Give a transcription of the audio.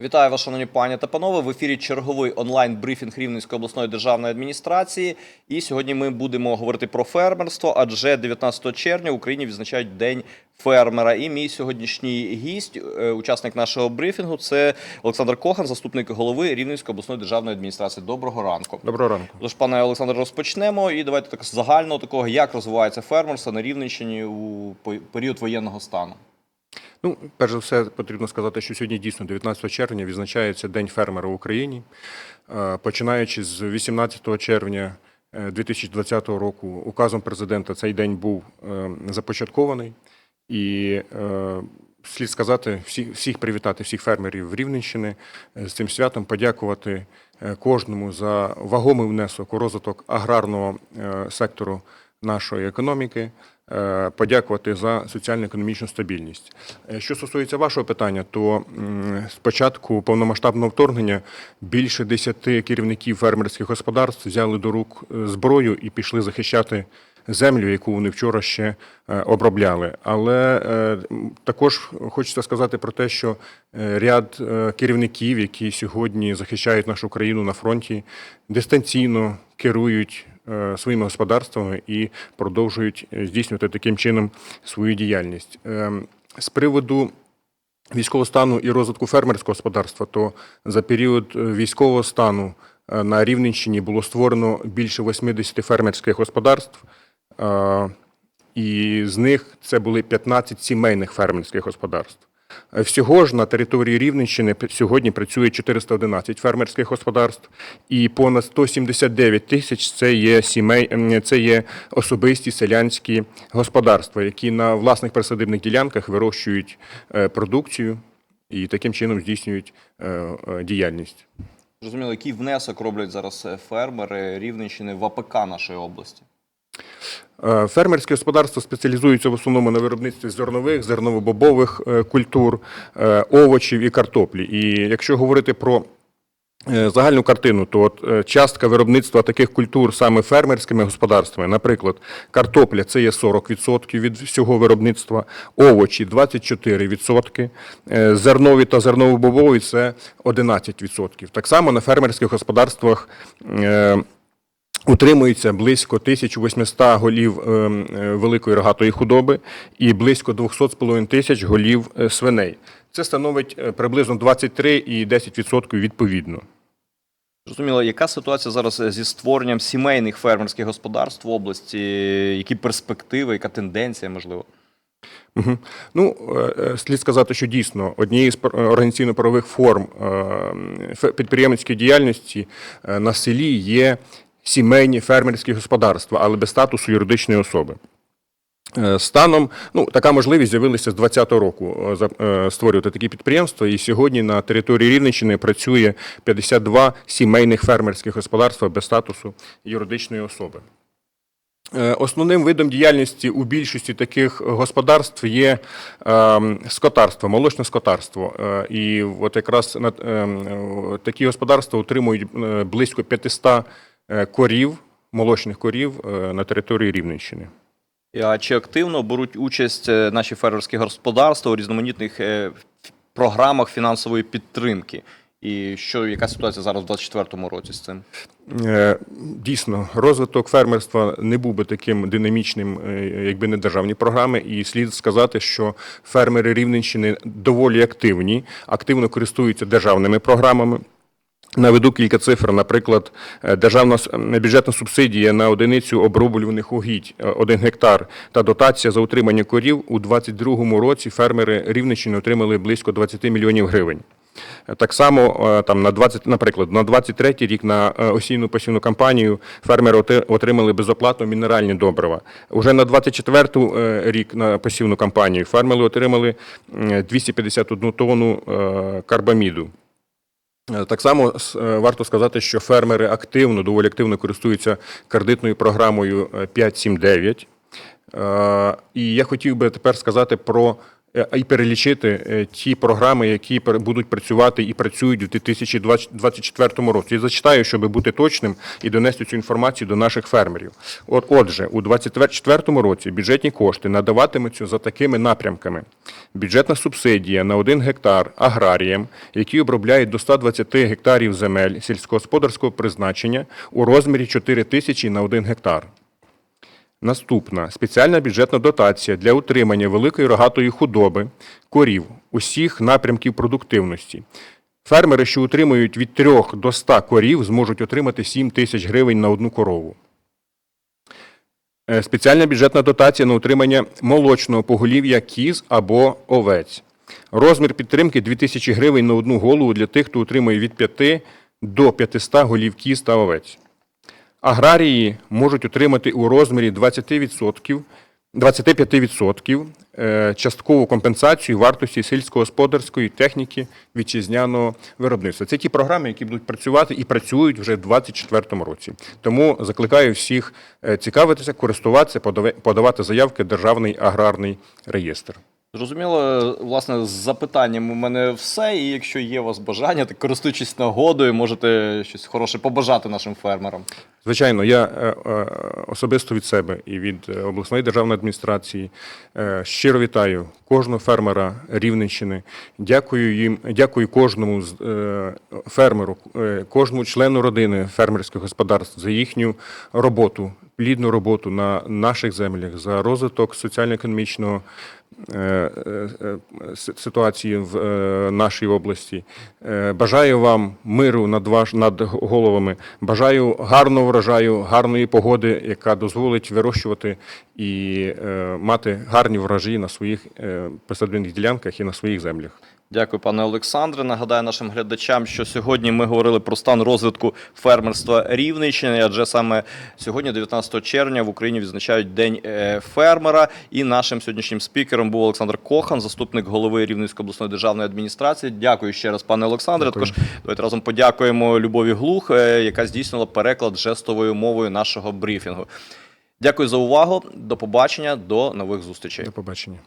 Вітаю вас, шановні пані та панове. В ефірі черговий онлайн брифінг Рівненської обласної державної адміністрації. І сьогодні ми будемо говорити про фермерство, адже 19 червня в Україні відзначають День фермера. І мій сьогоднішній гість, е, учасник нашого брифінгу, це Олександр Кохан, заступник голови Рівненської обласної державної адміністрації. Доброго ранку. Доброго ранку. Тож, пане Олександр, розпочнемо. І давайте так загально такого, як розвивається фермерство на Рівненщині у період воєнного стану. Ну, перш за все, потрібно сказати, що сьогодні дійсно 19 червня відзначається День фермера в Україні. Е, Починаючи з 18 червня е, 2020 року, указом президента цей день був е, започаткований. І е, слід сказати, всі, всіх привітати, всіх фермерів Рівненщини е, з цим святом, подякувати е, кожному за вагомий внесок у розвиток аграрного е, сектору нашої економіки, е, подякувати за соціально-економічну стабільність. Е, Що стосується вашого питання, то м, з початку повномасштабного вторгнення більше десяти керівників фермерських господарств взяли до рук е, зброю і пішли захищати землю, яку вони вчора ще е, обробляли. Але е, також хочеться сказати про те, що е, ряд е, керівників, які сьогодні захищають нашу країну на фронті, дистанційно керують е, своїми господарствами і продовжують е, здійснювати таким чином свою діяльність. Ем, З приводу військового стану і розвитку фермерського господарства, то за період е, військового стану е, на Рівненщині було створено більше 80 фермерських господарств, е, і з них це були 15 сімейних фермерських господарств. Е, Всього ж на території Рівненщини сьогодні працює 411 фермерських господарств, і понад 179 тисяч це є сімей, це є особисті селянські господарства, які на власних присадибних ділянках вирощують е, продукцію і таким чином здійснюють е, діяльність. Зрозуміло, який внесок роблять зараз фермери Рівненщини в АПК нашої області. Е, Фермерські господарства спеціалізуються в основному на виробництві зернових, зерново-бобових е, культур, е, овочів і картоплі. І якщо говорити про загальну картину, то от частка виробництва таких культур саме фермерськими господарствами, наприклад, картопля це є 40% від всього виробництва, овочі 24%, е, зернові та зерново-бобові це 11%. Так само на фермерських господарствах. Утримується близько 1800 голів е, е, великої рогатої худоби і близько 200,5 тисяч голів е, свиней. Це становить е, приблизно 23 і 10% відповідно. Зрозуміло, яка ситуація зараз зі створенням сімейних фермерських господарств в області? Які перспективи, яка тенденція можливо? Мгм. Ну, слід сказати, що дійсно однією з організаційно-правових форм підприємницької діяльності на селі є сімейні фермерські господарства, але без статусу юридичної особи. Е, Станом ну така можливість з'явилася з 2020 року е, е, створювати такі підприємства. І сьогодні на території Рівненщини працює 52 сімейних фермерських господарства без статусу юридичної особи. Основним видом діяльності у більшості таких господарств є ем, скотарство, молочне скотарство. І от якраз ем, такі господарства утримують близько 500 е, корів, молочних корів е, на території Рівненщини. А чи активно беруть участь е, наші фермерські господарства у різноманітних е, програмах фінансової підтримки? І що яка ситуація зараз у 2024 році з цим? Е, Дійсно, розвиток фермерства не був би таким динамічним, е, якби не державні програми. І слід сказати, що фермери Рівненщини доволі активні, активно користуються державними програмами. Наведу кілька цифр. Наприклад, е, державна бюджетна субсидія на одиницю оброблюваних угідь 1 гектар та дотація за утримання корів у 2022 році фермери Рівненщини отримали близько 20 мільйонів гривень. Е, Так само е, там на 20, наприклад, на 23 рік на е, осінню посівну кампанію фермери отримали безоплатно мінеральні добрива. Уже на 24 е, рік на посівну кампанію фермери отримали 251 тонну е, карбаміду. Е, Так само е, варто сказати, що фермери активно, доволі активно користуються кредитною програмою е, 579. Е, І я хотів би тепер сказати про і перелічити ті програми, які будуть працювати і працюють у 2024 році. Я зачитаю, щоб бути точним і донести цю інформацію до наших фермерів. От, отже, у 2024 році бюджетні кошти надаватимуться за такими напрямками: бюджетна субсидія на 1 гектар аграріям, які обробляють до 120 гектарів земель сільськогосподарського призначення у розмірі 4 тисячі на 1 гектар. Наступна спеціальна бюджетна дотація для утримання великої рогатої худоби, корів, усіх напрямків продуктивності. Фермери, що утримують від 3 до 100 корів, зможуть отримати 7 тисяч гривень на одну корову. Е, Спеціальна бюджетна дотація на утримання молочного поголів'я кіз або овець. Розмір підтримки 2000 гривень на одну голову для тих, хто утримує від 5 до 500 голів кіз та овець. Аграрії можуть отримати у розмірі 20%, 25% е, часткову компенсацію вартості сільськогосподарської техніки вітчизняного виробництва. Це ті програми, які будуть працювати і працюють вже в 2024 році. Тому закликаю всіх е, цікавитися, користуватися, подавати заявки в Державний аграрний реєстр. Зрозуміло, власне, з запитанням у мене все. І якщо є у вас бажання, так користуючись нагодою, можете щось хороше побажати нашим фермерам. Звичайно, я е, е, особисто від себе і від е, обласної державної адміністрації щиро вітаю кожного фермера Рівненщини. Дякую їм, дякую кожному з, фермеру, кожному члену родини фермерських господарств за їхню роботу, плідну роботу на наших землях, за розвиток соціально-економічного е, е, ситуації в е, нашій області. Бажаю вам миру над ваш над головами. Бажаю гарного врожаю, гарної погоди, яка дозволить вирощувати і мати гарні врожаї на своїх е, ділянках і на своїх землях. Дякую, пане Олександре. Нагадаю нашим глядачам, що сьогодні ми говорили про стан розвитку фермерства Рівненщини, адже саме сьогодні, 19 червня, в Україні відзначають День е, фермера. І нашим сьогоднішнім спікером був Олександр Кохан, заступник голови Рівненської обласної державної адміністрації. Дякую ще раз, пане Олександре. Також давайте разом подякуємо Любові Глух, е, яка здійснила переклад жестовою мовою нашого брифінгу. Дякую за увагу. До побачення, до нових зустрічей. До побачення.